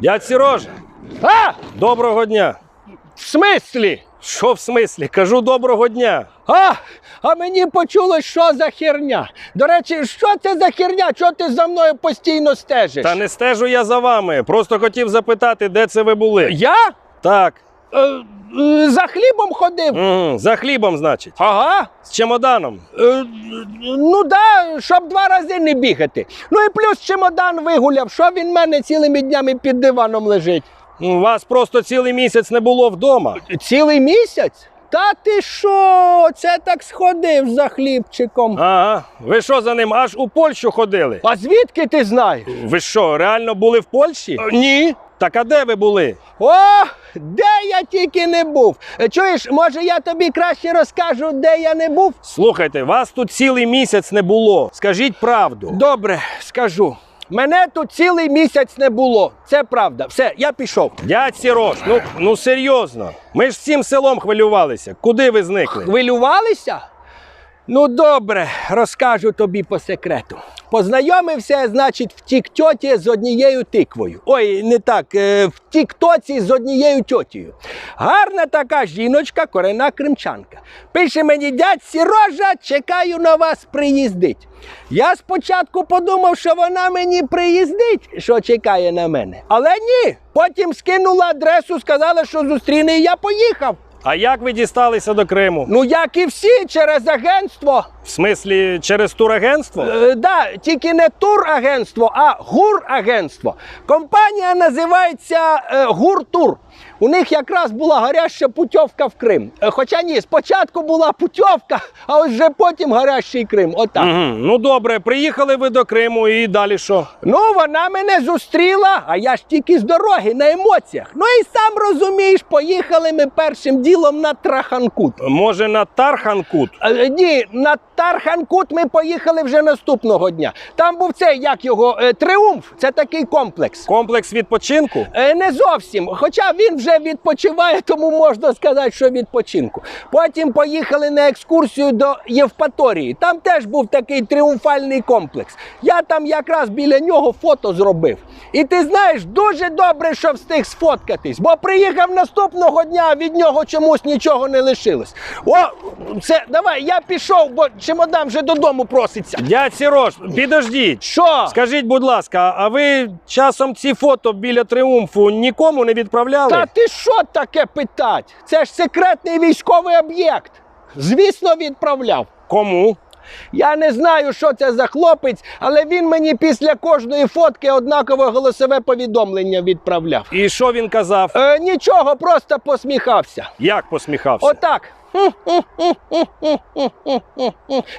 Дядь Сірожа, А? доброго дня. В смислі? Що в смислі? Кажу доброго дня. А, а мені почулось, що за херня. До речі, що це за херня? Чого ти за мною постійно стежиш? Та не стежу я за вами. Просто хотів запитати, де це ви були. Я? Так. Е, е, за хлібом ходив. Угу. За хлібом, значить. Ага. З чемоданом. Е, ну да, щоб два рази не бігати. Ну і плюс чемодан вигуляв. Що він в мене цілими днями під диваном лежить? У вас просто цілий місяць не було вдома. Цілий місяць? Та ти що? Це так сходив за хлібчиком. Ага. Ви що за ним аж у Польщу ходили? А звідки ти знаєш? Ви що, реально були в Польщі? Ні. Так а де ви були? О, де я тільки не був. Е, Чуєш, може я тобі краще розкажу, де я не був? Слухайте, вас тут цілий місяць не було. Скажіть правду. Добре, скажу. Мене тут цілий місяць не було. Це правда. Все, я пішов. Дядь Сірош, ну, ну серйозно. Ми ж всім селом хвилювалися. Куди ви зникли? Хвилювалися? Ну, добре, розкажу тобі по секрету. Познайомився, значить, в тік-тьоті з однією тиквою. Ой, не так, е, в тік-тоці з однією тьотєю. Гарна така жіночка, корена кримчанка. Пише мені дядь Сірожа, чекаю на вас приїздить. Я спочатку подумав, що вона мені приїздить, що чекає на мене. Але ні. Потім скинула адресу, сказала, що зустріне, і я поїхав. А як ви дісталися до Криму? Ну, як і всі, через агентство. В смислі, через турагентство? Е, да, тільки не турагентство, а гурагентство. Компанія називається е, Гуртур. У них якраз була гаряча путівка в Крим. Е, хоча ні, спочатку була путівка, а ось вже потім гарячий Крим. Отак. Угу. Ну добре, приїхали ви до Криму і далі що? Ну, вона мене зустріла, а я ж тільки з дороги на емоціях. Ну і сам розумієш, поїхали ми першим ділом на Траханкут. Може на Тарханкут? Е, Ні, на Тарханкут ми поїхали вже наступного дня. Там був цей, як його, е, тріумф. Це такий комплекс. Комплекс відпочинку? Е, Не зовсім. Хоча він вже відпочиває, тому можна сказати, що відпочинку. Потім поїхали на екскурсію до Євпаторії. Там теж був такий тріумфальний комплекс. Я там якраз біля нього фото зробив. І ти знаєш, дуже добре, що встиг сфоткатись, бо приїхав наступного дня, від нього чомусь нічого не лишилось. О, це давай, я пішов, бо чемодан вже додому проситься. Дядь Сірош, підождіть. Що? Скажіть, будь ласка, а ви часом ці фото біля тріумфу нікому не відправляли? Та ти що таке питать? Це ж секретний військовий об'єкт. Звісно, відправляв. Кому? Я не знаю, що це за хлопець, але він мені після кожної фотки однакове голосове повідомлення відправляв. І що він казав? Е, нічого, просто посміхався. Як посміхався? Отак.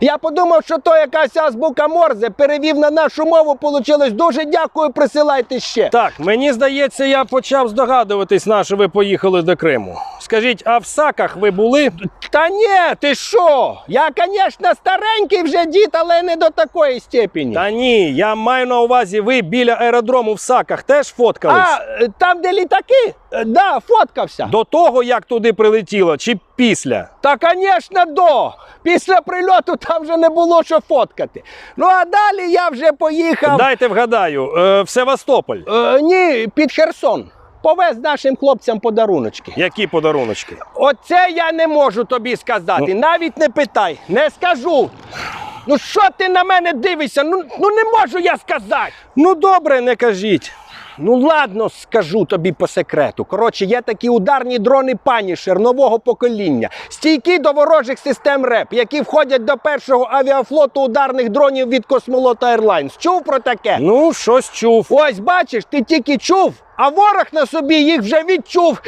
Я подумав, що то якась азбука Морзе перевів на нашу мову, получилось дуже дякую, присилайте ще. Так, мені здається, я почав здогадуватись, на що ви поїхали до Криму. Скажіть, а в саках ви були? Та ні, ти що? Я, звісно, старенький вже дід, але не до такої степені. Та ні, я маю на увазі, ви біля аеродрому в саках теж фоткались? А е, там, де літаки? Е, Да, фоткався. До того, як туди прилетіло, чи після? Та, звісно, до. Після прильоту там вже не було що фоткати. Ну а далі я вже поїхав. Дайте вгадаю, е, в Севастополь. Е, ні, під Херсон. Повез нашим хлопцям подаруночки. Які подаруночки? Оце я не можу тобі сказати. Навіть не питай, не скажу. Ну що ти на мене дивишся? Ну, ну не можу я сказати. Ну добре, не кажіть. Ну ладно, скажу тобі по секрету. Коротше, є такі ударні дрони Панішер нового покоління, стійкі до ворожих систем РЕП, які входять до першого авіафлоту ударних дронів від Космолота Airlines. Чув про таке? Ну, щось чув. Ось бачиш, ти тільки чув, а ворог на собі їх вже відчув.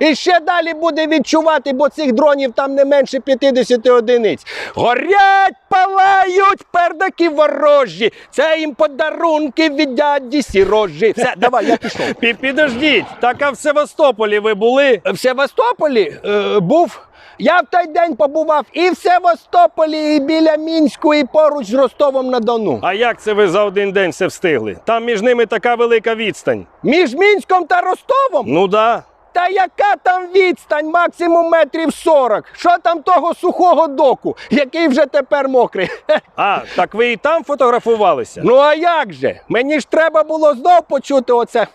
І ще далі буде відчувати, бо цих дронів там не менше 50 одиниць. Горять, палають пердаки ворожі. Це їм подарунки від дяді сірожі. Все, давай, я пішов. Підождіть, так а в Севастополі ви були? В Севастополі е, був. Я в той день побував і в Севастополі, і біля Мінську, і поруч з Ростовом на Дону. А як це ви за один день все встигли? Там між ними така велика відстань. Між Мінськом та Ростовом? Ну да. Та яка там відстань, максимум метрів 40. Що там того сухого доку, який вже тепер мокрий? А, так ви і там фотографувалися? Ну а як же? Мені ж треба було знов почути оце.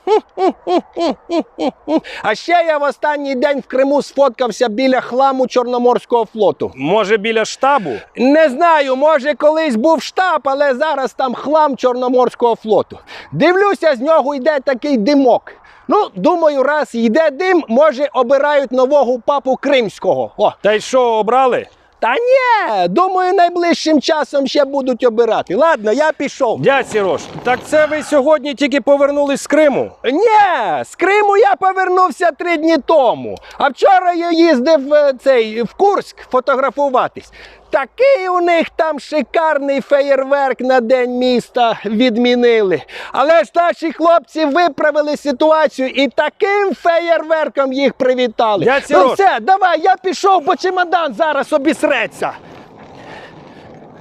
А ще я в останній день в Криму сфоткався біля хламу Чорноморського флоту. Може, біля штабу? Не знаю, може колись був штаб, але зараз там хлам Чорноморського флоту. Дивлюся, з нього йде такий димок. Ну, думаю, раз йде дим, може обирають нового папу кримського. О, Та й що, обрали? та ні, думаю, найближчим часом ще будуть обирати. Ладно, я пішов. Дядь Сірош, так це ви сьогодні тільки повернулись з Криму? Ні, з Криму я повернувся три дні тому. А вчора я їздив е, цей в Курськ фотографуватись. Такий у них там шикарний феєрверк на день міста відмінили. Але ж наші хлопці виправили ситуацію і таким феєрверком їх привітали. Я ну все, давай, я пішов, бо чемодан зараз обісреться.